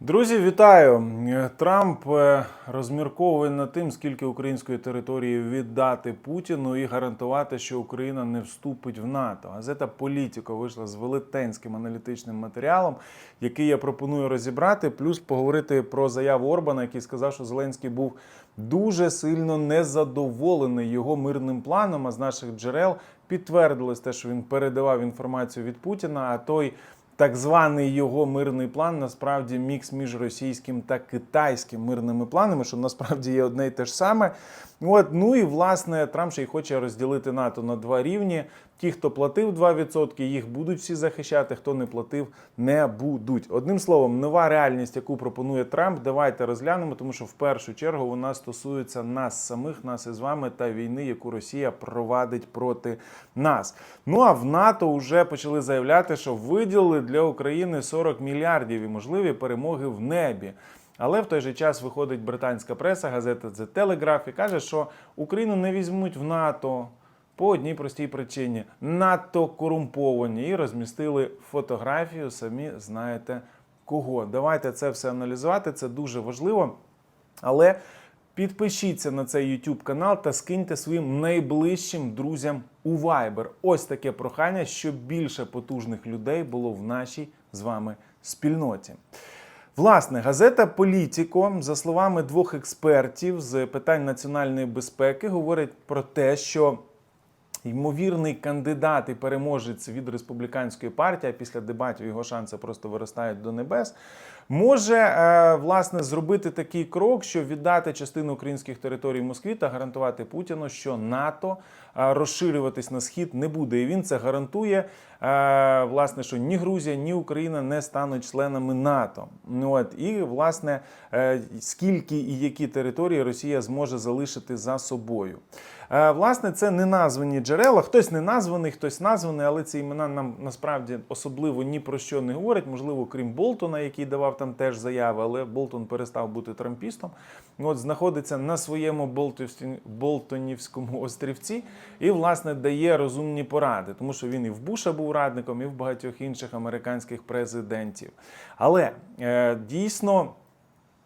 Друзі, вітаю! Трамп е, розмірковує над тим, скільки української території віддати Путіну і гарантувати, що Україна не вступить в НАТО. Газета Політіко вийшла з велетенським аналітичним матеріалом, який я пропоную розібрати, плюс поговорити про заяву Орбана, який сказав, що Зеленський був дуже сильно незадоволений його мирним планом. А з наших джерел підтвердилось те, що він передавав інформацію від Путіна. А той так званий його мирний план насправді мікс між російським та китайським мирними планами, що насправді є одне й те ж саме. От, ну і власне Трамп ще й хоче розділити НАТО на два рівні. Ті, хто платив 2%, їх будуть всі захищати, хто не платив, не будуть. Одним словом, нова реальність, яку пропонує Трамп, давайте розглянемо, тому що в першу чергу вона стосується нас самих, нас із вами та війни, яку Росія провадить проти нас. Ну а в НАТО вже почали заявляти, що виділили для України 40 мільярдів і можливі перемоги в небі. Але в той же час виходить британська преса, газета The Telegraph і каже, що Україну не візьмуть в НАТО по одній простій причині: надто корумповані і розмістили фотографію. Самі знаєте кого. Давайте це все аналізувати. Це дуже важливо. Але підпишіться на цей YouTube канал та скиньте своїм найближчим друзям у Viber. Ось таке прохання, щоб більше потужних людей було в нашій з вами спільноті. Власне, газета Політіко, за словами двох експертів з питань національної безпеки, говорить про те, що ймовірний кандидат і переможець від республіканської партії, після дебатів його шанси просто виростають до небес, може е, власне зробити такий крок, що віддати частину українських територій Москві та гарантувати Путіну, що НАТО е, розширюватись на схід не буде. І він це гарантує. е, Власне, що ні Грузія, ні Україна не стануть членами НАТО. От і власне скільки і які території Росія зможе залишити за собою. Е, Власне, це не названі джерела. Хтось не названий, хтось названий, але ці імена нам насправді особливо ні про що не говорять. Можливо, крім Болтона, який давав там теж заяви, але Болтон перестав бути трампістом. От знаходиться на своєму Болтонівському острівці і, власне, дає розумні поради, тому що він і в Буша був радником, і в багатьох інших американських президентів. Але е, дійсно.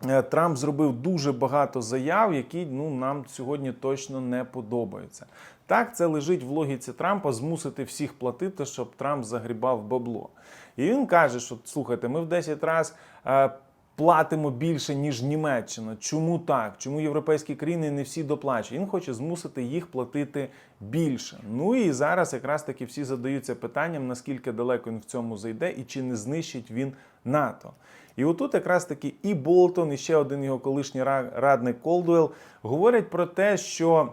Е, Трамп зробив дуже багато заяв, які ну нам сьогодні точно не подобаються. Так, це лежить в логіці Трампа змусити всіх платити, щоб Трамп загрібав бабло. І він каже, що слухайте, ми в 10 разів е, платимо більше ніж Німеччина. Чому так? Чому європейські країни не всі доплачують? Він хоче змусити їх платити більше. Ну і зараз якраз таки всі задаються питанням, наскільки далеко він в цьому зайде і чи не знищить він НАТО. І отут якраз таки і Болтон, і ще один його колишній радник Колдуел говорять про те, що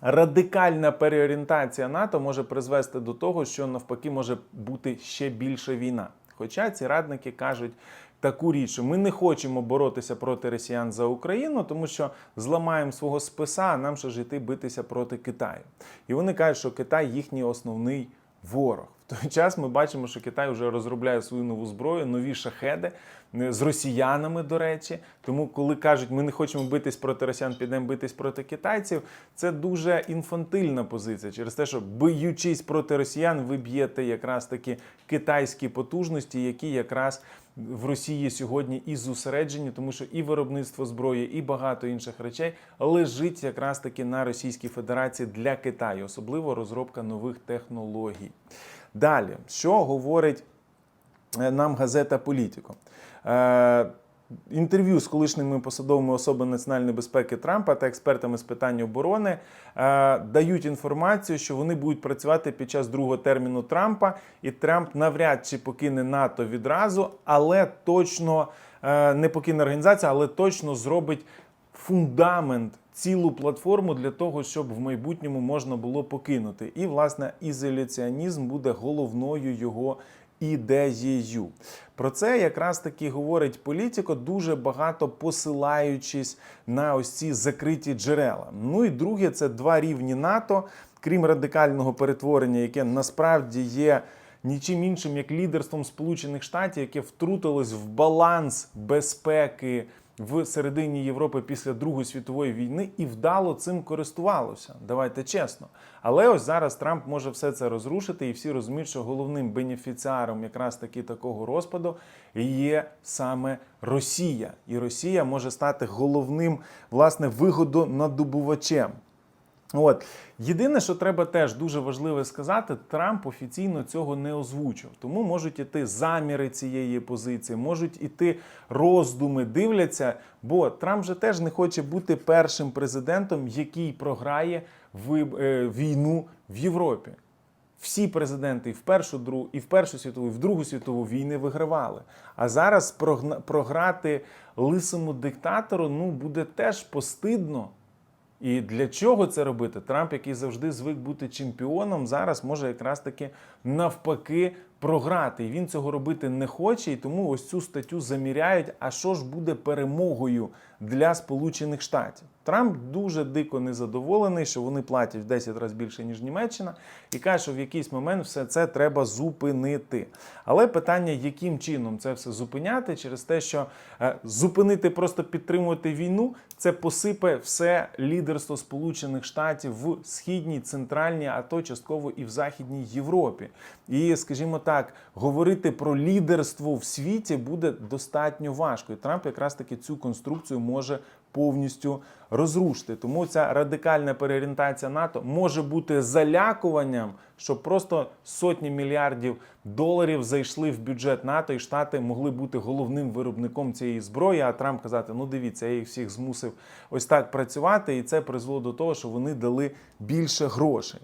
радикальна переорієнтація НАТО може призвести до того, що навпаки може бути ще більша війна. Хоча ці радники кажуть таку річ, що ми не хочемо боротися проти росіян за Україну, тому що зламаємо свого списа, а нам ще ж йти битися проти Китаю. І вони кажуть, що Китай їхній основний ворог. В той час ми бачимо, що Китай вже розробляє свою нову зброю, нові шахеди е, з росіянами, до речі. Тому, коли кажуть, ми не хочемо битись проти росіян, підемо битись проти китайців, це дуже інфантильна позиція. Через те, що биючись проти росіян, ви б'єте якраз такі китайські потужності, які якраз в Росії сьогодні і зосереджені, тому що і виробництво зброї, і багато інших речей лежить якраз таки на Російській Федерації для Китаю, особливо розробка нових технологій. Далі, що говорить е, нам газета Політіко? Інтерв'ю з колишніми посадовими особами національної безпеки Трампа та експертами з питань оборони е, дають інформацію, що вони будуть працювати під час другого терміну Трампа, і Трамп навряд чи покине НАТО відразу, але точно е, не покине організацію, але точно зробить фундамент, цілу платформу для того, щоб в майбутньому можна було покинути. І, власне, ізоляціонізм буде головною його ідеєю. Про це якраз таки говорить політико, дуже багато посилаючись на ось ці закриті джерела. Ну і друге, це два рівні НАТО, крім радикального перетворення, яке насправді є. Нічим іншим як лідерством Сполучених Штатів, яке втрутилось в баланс безпеки в середині Європи після Другої світової війни і вдало цим користувалося. Давайте чесно. Але ось зараз Трамп може все це розрушити, і всі розуміють, що головним бенефіціаром якраз таки такого розпаду є саме Росія. І Росія може стати головним власне вигодонадобувачем. От єдине, що треба теж дуже важливо сказати, Трамп офіційно цього не озвучив. Тому можуть іти заміри цієї позиції, можуть іти роздуми, дивляться. Бо Трамп же теж не хоче бути першим президентом, який програє е, війну в Європі. Всі президенти в першу другу, і в першу світову, і в другу світову війни вигравали. А зараз програти лисому диктатору ну буде теж постидно. І для чого це робити? Трамп, який завжди звик бути чемпіоном, зараз може якраз таки навпаки програти. І він цього робити не хоче, і тому ось цю статтю заміряють. А що ж буде перемогою для Сполучених Штатів? Трамп дуже дико незадоволений, що вони платять в 10 разів більше ніж Німеччина, і каже, що в якийсь момент все це треба зупинити. Але питання, яким чином це все зупиняти, через те, що е, зупинити, просто підтримувати війну, це посипе все лідерство Сполучених Штатів в східній, центральній, а то частково і в Західній Європі. І, скажімо так, говорити про лідерство в світі буде достатньо важко. І Трамп якраз таки цю конструкцію може повністю розрушити. Тому ця радикальна переорієнтація НАТО може бути залякуванням, щоб просто сотні мільярдів доларів зайшли в бюджет НАТО, і Штати могли бути головним виробником цієї зброї. А Трамп казати: ну дивіться, я їх всіх змусив ось так працювати, і це призвело до того, що вони дали більше грошей.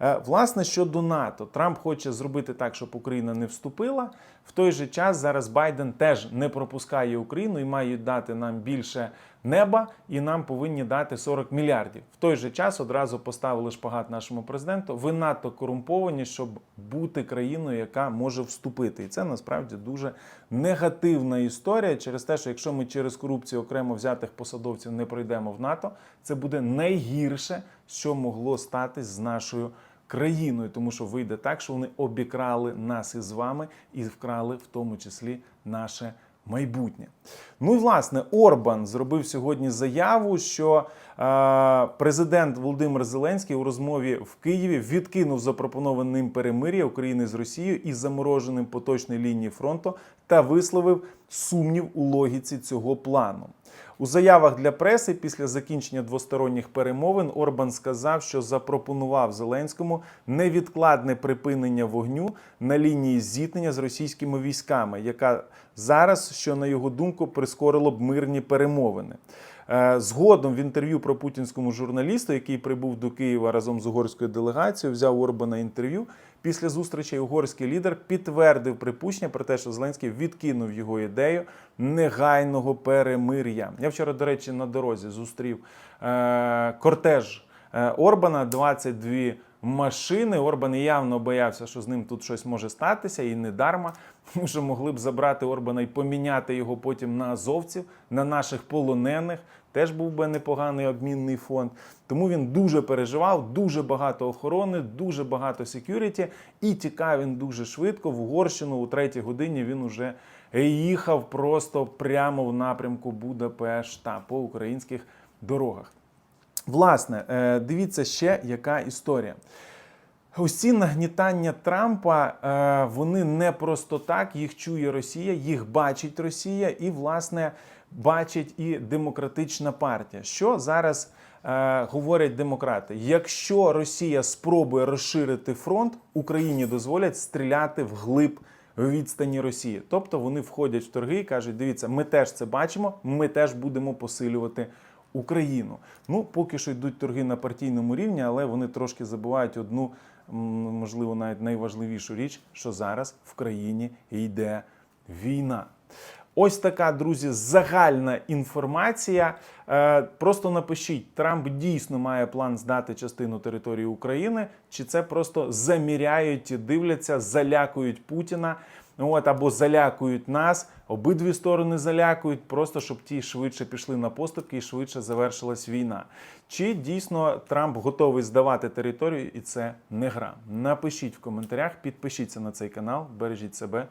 Е, Власне, щодо НАТО, Трамп хоче зробити так, щоб Україна не вступила. В той же час зараз Байден теж не пропускає Україну і мають дати нам більше неба, і нам повинні дати 40 мільярдів. В той же час одразу поставили шпагат нашому президенту. Ви надто корумповані, щоб бути країною, яка може вступити. І це насправді дуже негативна історія через те, що якщо ми через корупцію окремо взятих посадовців не пройдемо в НАТО, це буде найгірше, що могло статись з нашою країною, тому що вийде так, що вони обікрали нас із вами і вкрали в тому числі наше майбутнє. Ну і власне Орбан зробив сьогодні заяву, що е, президент Володимир Зеленський у розмові в Києві відкинув запропоноване ним перемир'я України з Росією із замороженим поточної лінії фронту та висловив сумнів у логіці цього плану. У заявах для преси після закінчення двосторонніх перемовин Орбан сказав, що запропонував Зеленському невідкладне припинення вогню на лінії зіткнення з російськими військами, яка зараз, що на його думку, прискорило б мирні перемовини. Е, Згодом в інтерв'ю про путінському журналісту, який прибув до Києва разом з угорською делегацією, взяв Орбана інтерв'ю. Після зустрічі угорський лідер підтвердив припущення про те, що Зеленський відкинув його ідею негайного перемир'я. Я вчора, до речі, на дорозі зустрів е, кортеж е, Орбана 22 машини. Орбан явно боявся, що з ним тут щось може статися, і не дарма, тому що могли б забрати Орбана і поміняти його потім на азовців, на наших полонених. Теж був би непоганий обмінний фонд. Тому він дуже переживав, дуже багато охорони, дуже багато секюріті, і тікав він дуже швидко. В Угорщину у третій годині він уже їхав просто прямо в напрямку Будапешта по українських дорогах. Власне, е, дивіться ще яка історія. Ці нагнітання Трампа, е, вони не просто так, їх чує Росія, їх бачить Росія, і, власне, бачить і демократична партія. Що зараз е, говорять демократи? Якщо Росія спробує розширити фронт, Україні дозволять стріляти вглиб відстані Росії. Тобто вони входять в торги і кажуть: дивіться, ми теж це бачимо, ми теж будемо посилювати Україну. Ну, поки що йдуть торги на партійному рівні, але вони трошки забувають одну, можливо, навіть найважливішу річ, що зараз в країні йде війна. Ось така, друзі, загальна інформація. Е, Просто напишіть, Трамп дійсно має план здати частину території України, чи це просто заміряють, дивляться, залякують Путіна. От, або залякують нас, обидві сторони залякують, просто щоб ті швидше пішли на поступки і швидше завершилась війна. Чи дійсно Трамп готовий здавати територію, і це не гра? Напишіть в коментарях, підпишіться на цей канал, бережіть себе,